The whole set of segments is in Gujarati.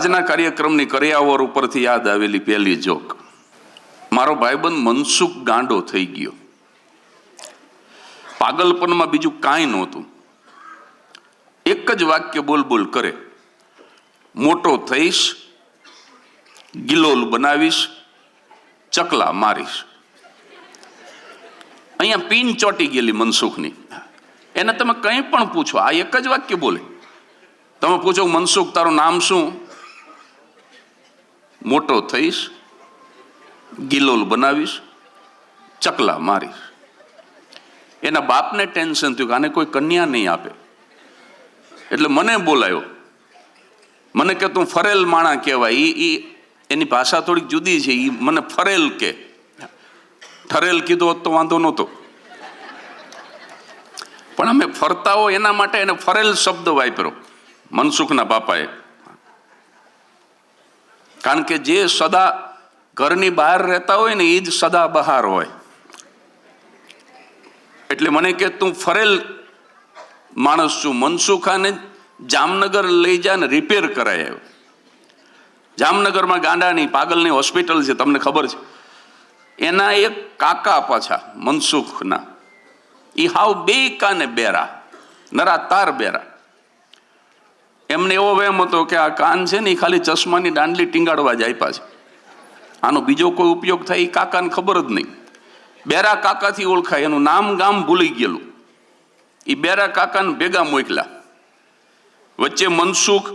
આજના કાર્યક્રમની કર્યાવર ઉપરથી યાદ આવેલી પહેલી જોક. મારો ભાઈબંધ મનસુખ ગાંડો થઈ ગયો. પાગલપનમાં બીજું કાંઈ નહોતું. એક જ વાક્ય બોલ બોલ કરે. મોટો થઈશ, ગિલોલ બનાવીશ, ચકલા મારીશ. અહીંયા પીન ચોટી ગયેલી મનસુખની. એને તમે કંઈ પણ પૂછો, આ એક જ વાક્ય બોલે. તમે પૂછો, મનસુખ, તારું નામ શું? મોટો થઈશ, ગિલોલ બનાવીશ, ચકલા મારીશ. એના બાપને ટેન્શન થયું કે આને કોઈ કન્યા નહીં આપે. એટલે મને બોલાયો. મને કે તું ફરેલ માણા કહેવાય. એ એ એની ભાષા થોડીક જુદી છે. એ મને ફરેલ કે. ઠરેલ કીધો હોત તો વાંધો નહોતો. પણ અમે ફરતા હો એના માટે એને ફરેલ શબ્દ વાપર્યો. મનસુખના બાપાએ કારણ કે જે સદા ઘરની બહાર રહેતા હોય ને એ જ સદા બહાર હોય. એટલે મને કે તું ફરેલ માણસ છું, મનસુખાને જામનગર લઈ જા ને રિપેર કરાય જામનગરમાં ગાંડાની પાગલની હોસ્પિટલ છે, તમને ખબર છે? એના એક કાકા પાછા, મનસુખના. એ હાવ બે કાને બેરા, નરા તાર બેરા. એમને એવો વહેમ હતો કે આ કાન છે ને એ ખાલી ચશ્માની દાંડલી ટીંગાડવા જ આપ્યા છે. આનો બીજો કોઈ ઉપયોગ થાય એ કાકાને ખબર જ નહીં. બેરા કાકાથી ઓળખાય, એનું નામ ગામ ભૂલી ગયેલું. એ બેરા કાકાને ભેગા મોકલ્યા. વચ્ચે મનસુખ,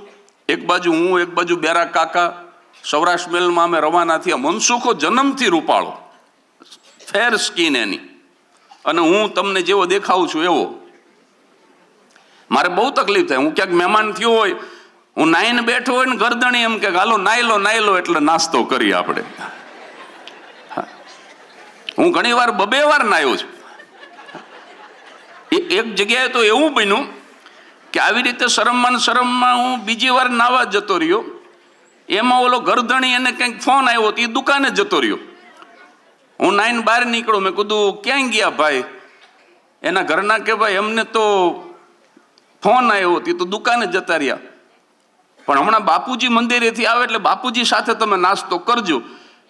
એક બાજુ હું, એક બાજુ બેરા કાકા, સૌરાષ્ટ્ર મેલમાં અમે રવાના થયા. મનસુખો જન્મથી રૂપાળો. ફેર સ્કીન એની. અને હું તમને જેવો દેખાઉં છું એવો. મારે બહુ તકલીફ થાય. હું ક્યાંક મહેમાન થયો હોય, હું નાઈને બેઠો હોય ને ગરદણી એમ કે હાલો, નાયલો નાયલો એટલે નાસ્તો કરીએ આપણે. હું ઘણી વાર બબે વાર નાયો છું. એક જગ્યાએ તો એવું બન્યું કે આવી રીતે શરમમાં શરમમાં હું બીજી વાર નાવા જતો રહ્યો. એમાં ઓલો ગરદણી એને કંઈક ફોન આવ્યો તો એ દુકાને જતો રહ્યો. હું નાઈન બહાર નીકળું મેં કીધું, ક્યાંય ગયા ભાઈ? એના ઘરના કે, ભાઈ એમને તો ફોન આવ્યો તે તો દુકાને જતા રહ્યા. પણ હમણાં બાપુજી મંદિરેથી આવે એટલે બાપુજી સાથે તમે નાસ્તો કરજો.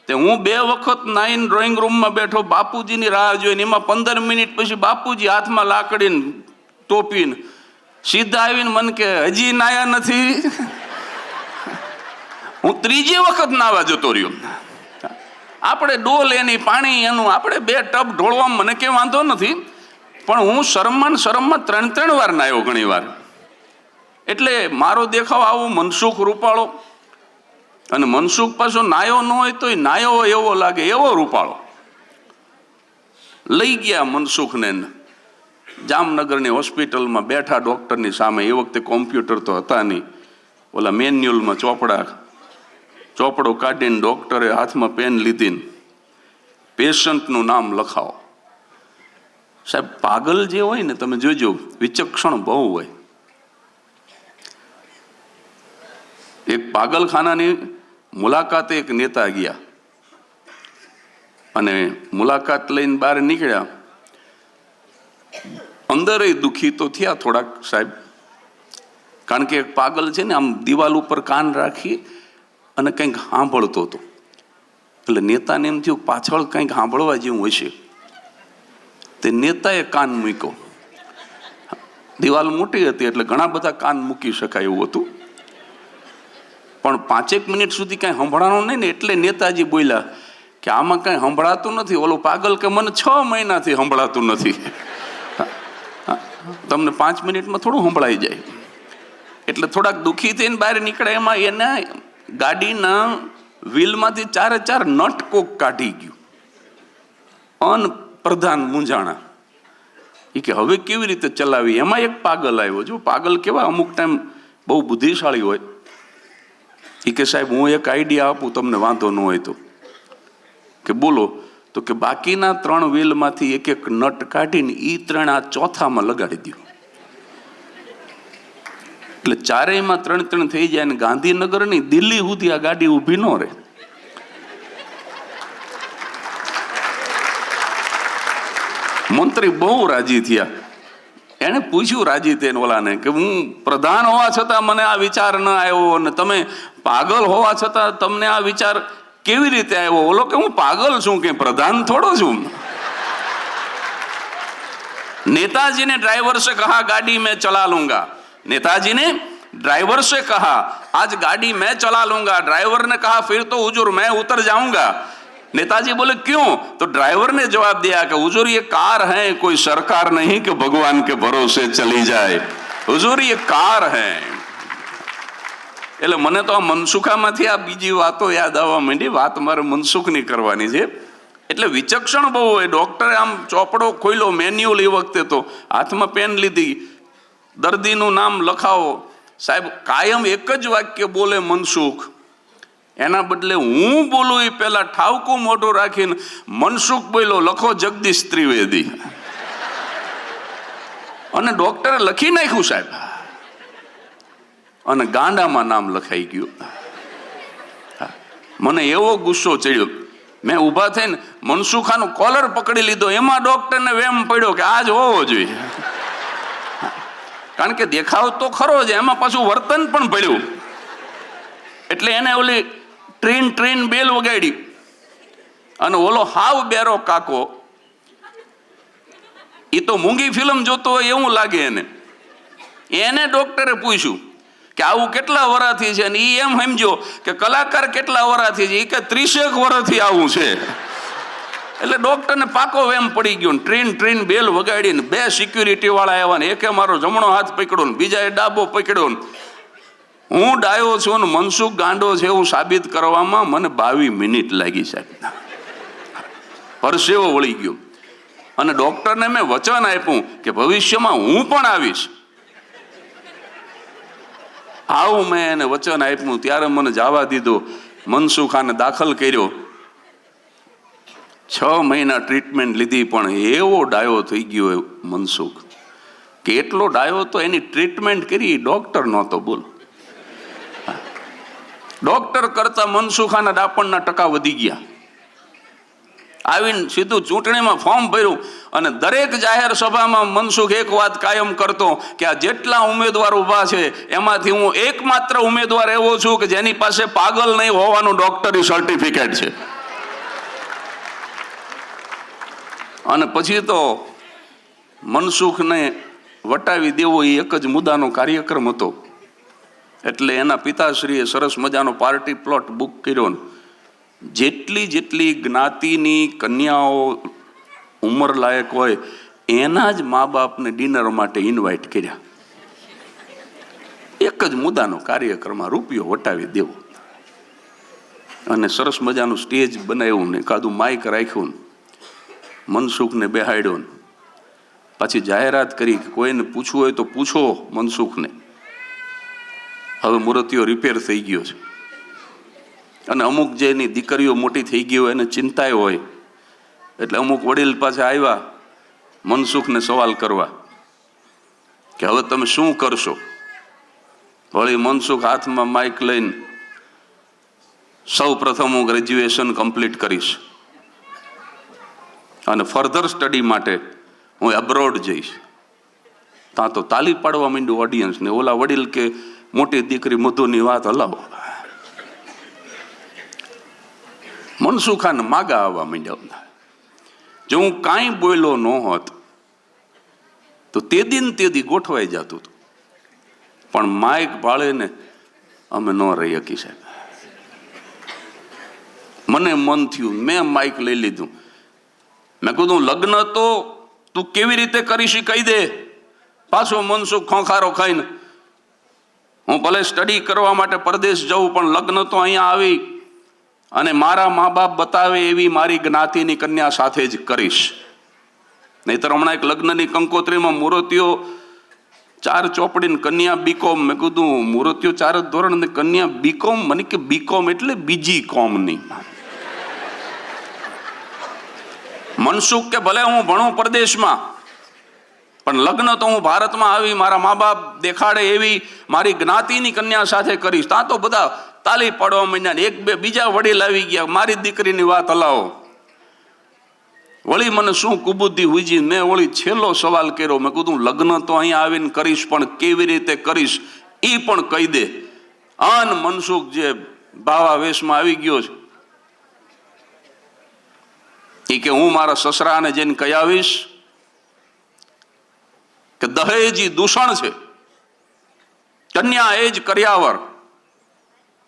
તે હું બે વખત નાઈન ડ્રોઈંગ રૂમમાં બેઠો, બાપુજીની રાહ જોઈને, એમાં પંદર મિનિટ પછી બાપુજી હાથમાં લાકડીને ટોપીને સીધા આવીને મને કે, હજી નાયા નથી? હું ત્રીજી વખત નાવા જતો રહ્યો. આપણે ડોલ એની પાણી એનું, આપણે બે ટબ ઢોળવામાં, મને કે વાંધો નથી. પણ હું શરમમાં શરમમાં ત્રણ ત્રણ વાર નાયો ઘણી વાર. એટલે મારો દેખાવ આવો મનસુખ રૂપાળો. અને મનસુખ પાછો નાયો ન હોય તો નાયો હોય એવો લાગે, એવો રૂપાળો. લઈ ગયા મનસુખને જામનગરની હોસ્પિટલમાં બેઠા ડૉક્ટરની સામે. એ વખતે કોમ્પ્યુટર તો હતા નહીં. ઓલા મેન્યુઅલમાં ચોપડા, ચોપડો કાઢીને ડૉક્ટરે હાથમાં પેન લીધીને પેશન્ટનું નામ લખાવો. સાહેબ, પાગલ જે હોય ને, તમે જોજો, વિચક્ષણ બહુ હોય. એક પાગલખાનાની મુલાકાતે એક નેતા ગયા. અને મુલાકાત લઈને બહાર નીકળ્યા. અંદર દુઃખી તો થયા થોડાક, સાહેબ. કારણ કે એક પાગલ છે ને, આમ દિવાલ ઉપર કાન રાખી અને કંઈક સાંભળતો હતો. એટલે નેતાને એમ થયું, પાછળ કંઈક સાંભળવા જેવું હશે. તે નેતાએ કાન મૂક્યો. દિવાલ મોટી હતી એટલે ઘણા બધા કાન મૂકી શકાય એવું હતું. પણ પાંચેક મિનિટ સુધી કાંઈ સંભળાણું નહીં ને એટલે નેતાજી બોલ્યા કે આમાં કાંઈ સંભળાતું નથી, ઓલો પાગલ કે મને છ મહિનાથી સંભળાતું નથી. તમને પાંચ મિનિટમાં થોડું સંભળાઈ જાય. એટલે થોડાક દુઃખી થઈને બહાર નીકળે એમાં એના ગાડીના વ્હીલમાંથી ચારે ચાર નટ કોક કાઢી ગયું. અનપ્રધાન મૂંઝાણા. એ કે, હવે કેવી રીતે ચલાવી? એમાં એક પાગલ આવ્યો. જો પાગલ કેવા? અમુક ટાઈમ બહુ બુદ્ધિશાળી હોય. એ કે, સાહેબ, હું એક આઈડિયા આપું, તમને વાંધો ન હોય તો. કે, બોલો. તો કે, બાકીના ત્રણ વ્હીલમાંથી એક એક નટ કાઢીને એ ત્રણ આ ચોથામાં લગાડી દો એટલે ચારેયમાં ત્રણ ત્રણ થઈ જાય ને ગાંધીનગરની દિલ્હી સુધી આ ગાડી ઊભી ન રહે. મંત્રી બહુ રાજી થયા એણે પૂછ્યું રાજી તેન ઓલાને કે હું પ્રધાન હોવા છતાં મને આ વિચાર ન આવ્યો અને તમે પાગલ હોવા છતાં તમને આ વિચાર કેવી રીતે આવ્યો ઓલો કે હું પાગલ છું કે પ્રધાન થોડો છું नेताजी ने ड्राइवर से कहा गाड़ी मैं चला लूंगा नेताजी ने ड्राइवर से कहा आज गाड़ी मैं चला लूंगा ड्राइवर ने कहा फिर तो हुजूर मैं उतर जाऊंगा नेताजी बोले क्यों तो ड्राइवर ने जवाब दिया कि हुजूर ये कार है कोई सरकार नहीं कि भगवान के भरोसे चली जाए हुजूर ये कार है એટલે મને તો આ મનસુખામાંથી આ બીજી વાતો યાદ આવવા માંડી વાત મારે મનસુખની કરવાની છે એટલે વિચક્ષણ બહુ હોય ડોક્ટરે આમ ચોપડો ખોલ્યો મેન્યુઅલ એ વખતે તો હાથમાં પેન લીધી દર્દીનું નામ લખાવો સાહેબ કાયમ એક જ વાક્ય બોલે મનસુખ એના બદલે હું બોલું એ પહેલા ઠાવકું મોઢું રાખીને, મનસુખ બોલ્યો, લખો જગદીશ ત્રિવેદી. અને ડોક્ટરે લખી નાખ્યું સાહેબ. અને ગાંડામાં નામ લખાઈ ગયું. મને એવો ગુસ્સો ચડ્યો. મેં ઊભા થઈને મનસુખાનો કોલર પકડી લીધો. એમાં ડોક્ટરને વેમ પડ્યો કે આજ હોવો જોઈએ. કારણ કે દેખાવ તો ખરો જ, એમાં પાછું વર્તન પણ પડ્યું. એટલે એને ઓલી ટ્રેન ટ્રેન બેલ વગાડી. અને ઓલો હાવ બેરો કાકો. એ તો મૂંગી ફિલ્મ જોતો હોય એવું લાગે એને. એને ડોક્ટરે પૂછ્યું કે આવું કેટલા વરાથી છે? અને એ એમ સમજો કે કલાકાર કેટલા વરાથી છે? એ કે ત્રીસેક વરાથી આવું છે. એટલે ડોક્ટરને પાકો વેમ પડી ગયો ટ્રેન ટ્રેન બેલ વગાડીને બે સિક્યુરિટી વાળા આવ્યા ને. એકે મારો જમણો હાથ પકડ્યો ને, બીજાએ ડાબો પકડ્યો ને. હું ડાયો છું ને મનસુખ ગાંડો છે એવું સાબિત કરવામાં મને બાવીસ મિનિટ લાગી સાહેબ પરસેવો વળી ગયો. અને ડોક્ટરને મેં વચન આપ્યું કે ભવિષ્યમાં હું પણ આવીશ. આવું મેં એને વચન આપ્યું, ત્યારે મને જવા દીધો. મનસુખાને દાખલ કર્યો. છ મહિના ટ્રીટમેન્ટ લીધી, પણ એવો ડાયો થઈ ગયો મનસુખ. કેટલો ડાયો તો એની ટ્રીટમેન્ટ કરી, ડોક્ટર નહોતો બોલ. ડોક્ટર કરતા મનસુખાના ડાપણના ટકા વધી ગયા. આવીને સીધું ચૂંટણીમાં ફોર્મ ભર્યું અને દરેક જાહેર સભામાં મનસુખ એક વાત કાયમ કરતો કે આ જેટલા ઉમેદવાર ઊભા છે, એમાંથી હું એકમાત્ર ઉમેદવાર એવો છું કે જેની પાસે પાગલ નહીં હોવાનું ડોક્ટરી સર્ટિફિકેટ છે. અને પછી તો મનસુખને વટાવી દેવો એ એક જ મુદ્દાનો કાર્યક્રમ હતો. એટલે એના પિતાશ્રીએ સરસ મજાનો પાર્ટી પ્લોટ બુક કર્યો ને. જેટલી જેટલી જ્ઞાતિની કન્યાઓ ઉંમર લાયક હોય, એના જ મા બાપને ડિનર માટે ઇન્વાઇટ કર્યા. એક જ મુદ્દાનો કાર્યક્રમમાં રૂપિયો વટાવી દેવો. અને સરસ મજાનું સ્ટેજ બનાવ્યું ને, કાદું માઇક રાખ્યું ને. મનસુખને બેહાડ્યો ને. પછી જાહેરાત કરી કે કોઈને પૂછવું હોય તો પૂછો મનસુખને. હવે મૂર્તિઓ રિપેર થઈ ગયો છે. અને અમુક જે એની દીકરીઓ મોટી થઈ ગઈ હોય એને ચિંતાય હોય. એટલે અમુક વડીલ પાસે આવ્યા, મનસુખને સવાલ કરવા કે હવે તમે શું કરશો? વળી મનસુખ હાથમાં માઇક લઈને સૌ પ્રથમ હું ગ્રેજ્યુએશન કમ્પ્લીટ કરીશ. અને ફર્ધર સ્ટડી માટે હું એબ્રોડ જઈશ. ત્યાં તો તાલી પાડવા માંડ્યું ઓડિયન્સને ઓલા વડીલ કે મોટી દીકરી મધુની વાત હલાવો. મનસુખાને માગા આવવા માંડ્યા જો હું કાંઈ બોલ્યો ન હોત, તો તે દિન તે દી ગોઠવાઈ જતું હતું. પણ માઇક ભાળે અમે ન રહી શકી સાહેબ. મને મન થયું, મેં માઇક લઈ લીધું. મેં કીધું લગ્ન તો તું કેવી રીતે કરીશી કહી દે. પાછો મનસુખ ખોખારો ખાઈને હું ભલે સ્ટડી કરવા માટે પરદેશ જઉં, પણ લગ્ન તો અહીંયા આવી. અને મારા મા બાપ બતાવે એવી મારી જ્ઞાતિની કન્યા સાથે જ કરીશ. નહીતર હમણાં એક લગ્નની કંકોત્રીમાં મૂર્તિઓ ચાર ચોપડીને કન્યા બીકોમ મેં કીધું, મૂર્તિઓ ચાર ધોરણ ને કન્યા બીકોમ મને કે બીકોમ એટલે બીજી કોમની. મનસુખ કે, ભલે હું ભણું પરદેશમાં પણ લગ્ન તો હું ભારતમાં આવી મારા મા બાપ દેખાડે એવી મારી જ્ઞાતિની કન્યા સાથે કરીશ. ત્યાં તો બધા તાલી પાડવા માંડ્યા એક બે બીજા વડીલ આવી ગયા. મારી દીકરીની વાત હલાવો. વળી મને શું કુબુદ્ધિ હુજી મેં વળી છેલ્લો સવાલ કર્યો. મેં કીધું, લગ્ન તો અહીંયા આવીને કરીશ, પણ કેવી રીતે કરીશ એ પણ કહી દે. અન મનસુખ જે ભાવાવેશમાં આવી ગયો છે એ કે, હું મારા સસરાને જઈને કહી આવીશ કે દહેજ ઈ દૂષણ છે. કન્યા એ જ કર્યાવર.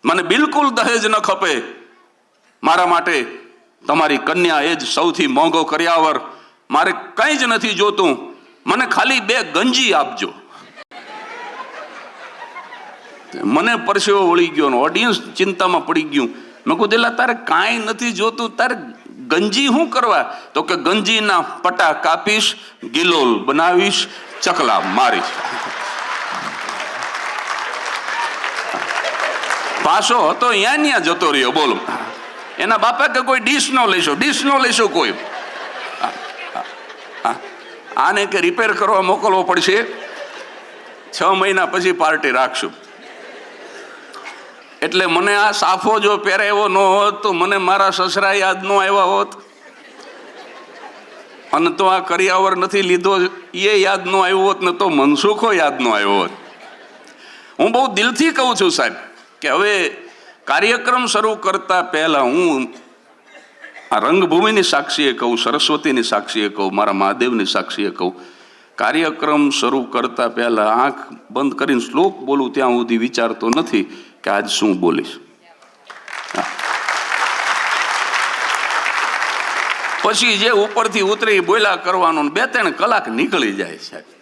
મને બિલકુલ દહેજ ન ખપે. મારા માટે તમારી કન્યા એ જ સૌથી મોંઘો કર્યાવર. મારે કંઈ જ નથી જોતું. મને ખાલી બે ગંજી આપજો. મને પરસેવો વળી ગયો ઓડિયન્સ ચિંતામાં પડી ગયું. મેં કીધું, "એલા, તારે કાંઈ નથી જોતું. તારે ગંજી શું કરવા? તો કે, ગંજીના પટા કાપીશ ગિલોલ બનાવીશ ચકલા મારી. પાછો હતો ત્યાં ત્યાં જતો રહ્યો, બોલો. એના બાપા કે કોઈ ડીશ ન લેશો ડીશ ન લેશો કોઈ. આને કે રિપેર કરવા મોકલવો પડશે? છ મહિના પછી પાર્ટી રાખશું. એટલે મને આ સાફો જો પહેરાવ્યો ન હોત, તો મને મારા સસરા યાદ ન આવ્યા હોત. અને તો આ કરિયાવર નથી લીધો એ યાદ ન આવ્યો હોત ને તો મનસુખો યાદ ન આવ્યો હોત. હું બહુ દિલથી કહું છું સાહેબ કે હવે કાર્યક્રમ શરૂ કરતા પહેલા હું આ રંગભૂમિની સાક્ષીએ કહું, સરસ્વતીની સાક્ષીએ કહું, મારા મહાદેવની સાક્ષીએ કહું. કાર્યક્રમ શરૂ કરતા પહેલા આંખ બંધ કરીને શ્લોક બોલું, ત્યાં સુધી વિચારતો નથી કે આજ શું બોલીશ. હા. પછી જે ઉપરથી ઉતરી બોલ્યા કરવાનું બે ત્રણ કલાક નીકળી જાય સાહેબ